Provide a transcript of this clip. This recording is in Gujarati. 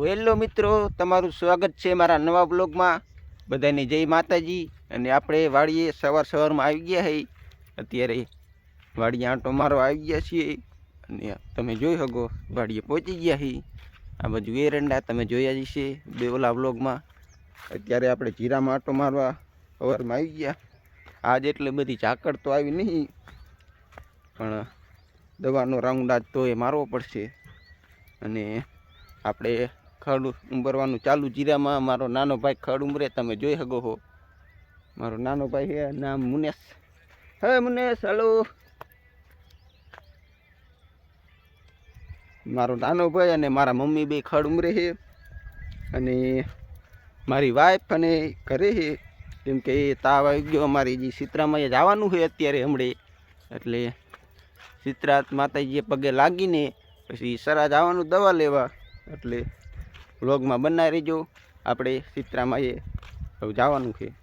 હેલો મિત્રો, તમારું સ્વાગત છે મારા નવા બ્લોગમાં. બધાને જય માતાજી. અને આપણે વાડીએ સવાર સવારમાં આવી ગયા હઈ અત્યારે વાડીએ આંટો મારવા આવી ગયા છીએ. અને તમે જોઈ શકો, વાડીએ પહોંચી ગયા હી. આ બાજુ એરંડા તમે જોયા જ છે બે ઓલા બ્લોગમાં. અત્યારે આપણે જીરામાં આંટો મારવા સવારમાં આવી ગયા. આજ એટલે બધી ઝાકળ તો આવી નહીં. પણ દવાનો રાઉન્ડ આજ તો એ મારવો પડશે. અને આપણે ખડ ઉંબરવાનું ચાલુ જીરામાં. મારો નાનો ભાઈ ખડ ઉમરે તમે જોઈ શકો છો મારો નાનો ભાઈ છે નામ મુનેશ. હે મુનેશ, હલો. મારો નાનો ભાઈ અને મારા મમ્મી બે ખડ ઉમરે છે અને મારી વાઈફ અને ઘરે છે કેમ કે એ તાવ આવી ગયો, અમારી જે સિત્રામાં જવાનું છે અત્યારે હમણે. એટલે ચિત્રા માતાજીએ પગે લાગીને પછી સરા જવાનું દવા લેવા. એટલે વ્લોગમાં બનાવી રહીજો. આપણે ચિત્રામાં એ જવાનું છે.